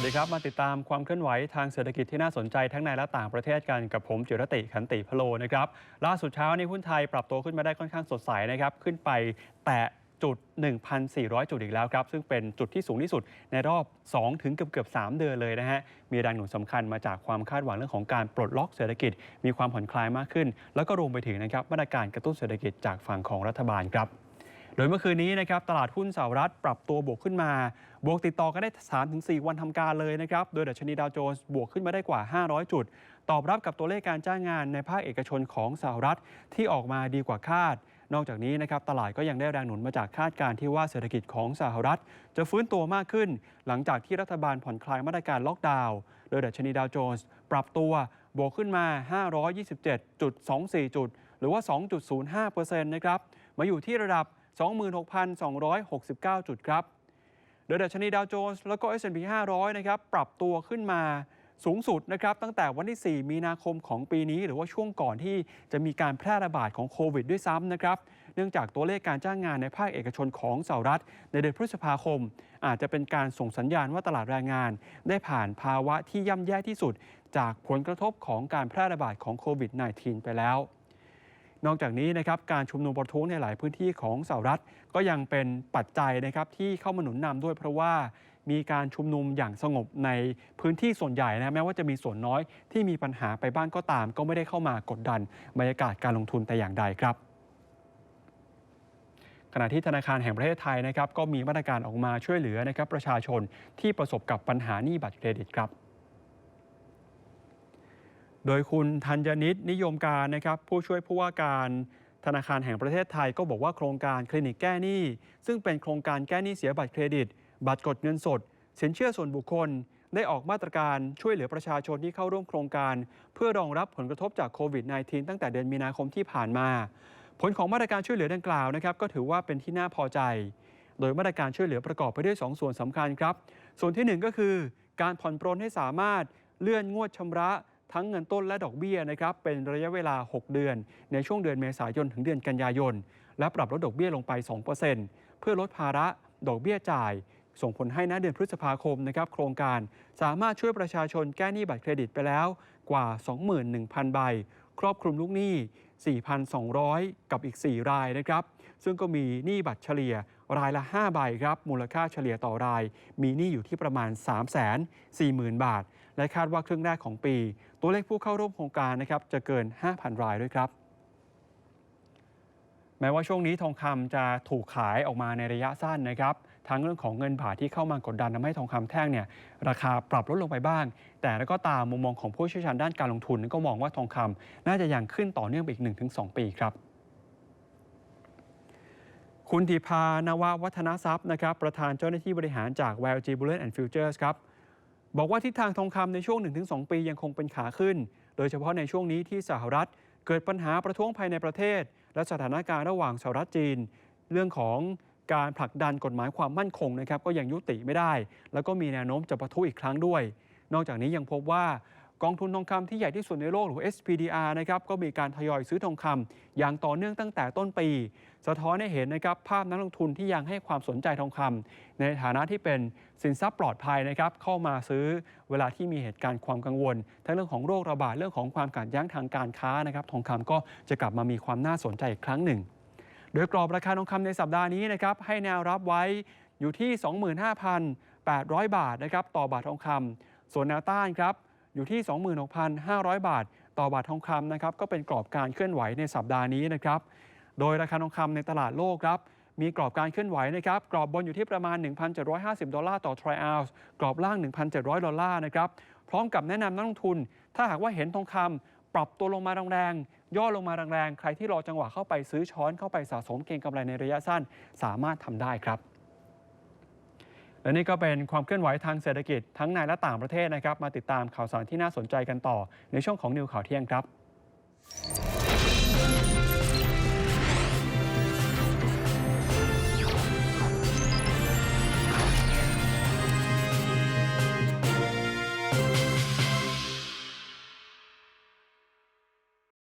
วัสดีครับ มาติดตามความเคลื่อนไหวทางเศรษฐกิจที่น่าสนใจทั้งในและต่างประเทศกันกับผมจิรติขันติพโลนะครับ ล่าสุดเช้านี้หุ้นไทยปรับตัวขึ้นมาได้ค่อนข้างสดใสนะครับ ขึ้นไปแตะจุด 1,400 จุดอีกแล้วครับ ซึ่งเป็นจุดที่สูงที่สุดในรอบ 2 ถึงเกือบเกือบ3เดือนเลยนะฮะ มีแรงหนุนสำคัญมาจากความคาดหวังเรื่องของการปลดล็อกเศรษฐกิจ มีความผ่อนคลายมากขึ้น แล้วก็รวมไปถึงนะครับมาตรการกระตุ้นเศรษฐกิจจากฝั่งของรัฐบาลครับ โดยเมื่อคืนนี้นะครับตลาดหุ้นสหรัฐปรับตัวบวกขึ้นมา บวกติดต่อกันได้ 3-4 วันทำการเลยนะครับ โดยดัชนีดาวโจนส์บวกขึ้นมาได้กว่า 500 จุด ตอบรับกับตัวเลขการจ้างงานในภาคเอกชนของสหรัฐที่ออกมาดีกว่าคาด นอกจากนี้นะครับตลาดก็ยังได้แรงหนุนมาจากคาดการณ์ที่ว่าเศรษฐกิจของสหรัฐ จะฟื้นตัวมากขึ้น หลังจากที่รัฐบาลผ่อนคลายมาตรการล็อกดาวน์โดยดัชนีดาวโจนส์ปรับตัวบวกขึ้นมา 527.24 จุด หรือว่า 2.05%นะครับมาอยู่ที่ระดับ 26,269 จุดครับ โดยดัชนีดาวโจนส์แล้วก็ S&P 500 นะครับ ปรับตัวขึ้นมาสูงสุดนะครับ ตั้งแต่วันที่ 4 มีนาคมของปีนี้ หรือว่าช่วงก่อนที่จะมีการแพร่ระบาดของโควิดด้วยซ้ำนะครับ เนื่องจากตัวเลขการจ้างงานในภาคเอกชนของสหรัฐ ในเดือนพฤษภาคม อาจจะเป็นการส่งสัญญาณว่าตลาดแรงงาน ได้ผ่านภาวะที่ย่ำแย่ที่สุด จากผลกระทบของการแพร่ระบาดของโควิด -19 ไปแล้ว นอกจากนี้นะครับการชุมนุมประท้วงในหลายพื้นที่ของสหรัฐ ก็ยังเป็นปัจจัยนะครับที่เข้ามาหนุนนำด้วยเพราะว่ามีการชุมนุมอย่างสงบในพื้นที่ส่วนใหญ่นะแม้ว่าจะมีส่วนน้อยที่มีปัญหาไปบ้างก็ตาม ก็ไม่ได้เข้ามากดดันบรรยากาศการลงทุนแต่อย่างใดครับขณะที่ธนาคารแห่งประเทศไทยนะครับก็มีมาตรการออกมาช่วยเหลือนะครับประชาชนที่ประสบกับปัญหาหนี้บัตรเครดิตครับ โดยคุณธัญนิตนิยมการนะครับผู้ช่วยผู้ว่าการธนาคารแห่งประเทศไทยก็บอกว่าโครงการคลินิกแก้หนี้ ซึ่งเป็นโครงการแก้หนี้เสียบัตรเครดิต บัตรกดเงินสด สินเชื่อส่วนบุคคล ได้ออกมาตรการช่วยเหลือประชาชนที่เข้าร่วมโครงการ เพื่อรองรับผลกระทบจากโควิด -19 ตั้งแต่เดือนมีนาคมที่ผ่านมา ผลของมาตรการช่วยเหลือดังกล่าวนะครับก็ถือว่าเป็นที่น่าพอใจ โดยมาตรการช่วยเหลือประกอบไปด้วย 2ส่วนสำคัญครับ ส่วนทีหนึ่1 ก็คือ การผ่อนปรนให้สามารถเลื่อนงวดชำระ ทั้งเงินต้นและดอกเบี้ยนะครับเป็นระยะเวลา 6 เดือน ในช่วงเดือนเมษายนถึงเดือนกันยายน และปรับลดดอกเบี้ยลงไป 2%เพื่อลดภาระดอกเบี้ยจ่าย ส่งผลให้ณเดือนพฤษภาคมนะครับโครงการสามารถช่วยประชาชนแก้หนี้บัตรเครดิตไปแล้วกว่า 21,000 ใบ ครอบคลุมลูกหนี้ 4,200 กับอีก 4 รายนะครับ ซึ่งก็มีหนี้บัตรเฉลี่ยรายละ 5 ใบครับ มูลค่าเฉลี่ยต่อราย มีหนี้อยู่ที่ประมาณ 340,000 บาท และคาดว่าครึ่งแรกของปี ตัวเลขผู้เข้าร่วมโครงการนะครับจะเกิน 5,000 รายด้วยครับ แม้ว่าช่วงนี้ทองคำจะถูกขายออกมาในระยะสั้นนะครับทั้งเรื่องของเงินบาทที่เข้ามากดดันทำให้ทองคำแท่งเนี่ยราคาปรับลดลงไปบ้าง แต่แล้วก็ตามมุมมองของผู้เชี่ยวชาญด้านการลงทุนก็มองว่าทองคำน่าจะยังขึ้นต่อเนื่องไปอีก 1-2 ปีครับคุณธีพานววัฒนทรัพย์นะครับประธานเจ้าหน้าที่บริหารจาก YLG Bullion and Futures ครับ บอกว่าทิศทางทองคำในช่วง 1-2 ปียังคงเป็นขาขึ้น โดยเฉพาะในช่วงนี้ที่สหรัฐเกิดปัญหาประท้วงภายในประเทศ และสถานการณ์ระหว่างสหรัฐจีน เรื่องของการผลักดันกฎหมายความมั่นคงนะครับก็ยังยุติไม่ได้ แล้วก็มีแนวโน้มจะประทุอีกครั้งด้วย นอกจากนี้ยังพบว่า กองทุนทองคำที่ใหญ่ที่สุดในโลกหรือ SPDR นะครับก็มีการทยอยซื้อทองคำอย่างต่อเนื่องตั้งแต่ต้นปี สะท้อนให้เห็นนะครับภาพนักลงทุนที่ยังให้ความสนใจทองคำในฐานะที่เป็นสินทรัพย์ปลอดภัยนะครับเข้ามาซื้อเวลาที่มีเหตุการณ์ความกังวล ทั้งเรื่องของโรคระบาดเรื่องของความขัดแย้งทางการค้านะครับทองคำก็จะกลับมามีความน่าสนใจอีกครั้งหนึ่ง โดยกรอบราคาทองคำในสัปดาห์นี้นะครับให้แนวรับไว้อยู่ที่ 25,800 บาทนะครับต่อบาททองคำส่วนแนวต้านครับ อยู่ที่ 26,500 บาท ต่อบาททองคำนะครับก็เป็นกรอบการเคลื่อนไหวในสัปดาห์นี้นะครับโดยราคาทองคำในตลาดโลกครับมีกรอบการเคลื่อนไหวนะครับกรอบบนอยู่ที่ประมาณ 1,750 ดอลลาร์ต่อทริอัลส์กรอบล่าง 1,700 ดอลลาร์นะครับพร้อมกับแนะนำนักลงทุน ถ้าหากว่าเห็นทองคำปรับตัวลงมาแรงๆย่อลงมาแรงๆใครที่รอจังหวะเข้าไปซื้อช้อนเข้าไปสะสมเก็งกำไรในระยะสั้น สามารถทำได้ครับ และนี่ก็เป็นความเคลื่อนไหวทางเศรษฐกิจทั้งในและต่างประเทศนะครับ มาติดตามข่าวสารที่น่าสนใจกันต่อ ในช่วงของนิวข่าวเที่ยงครับ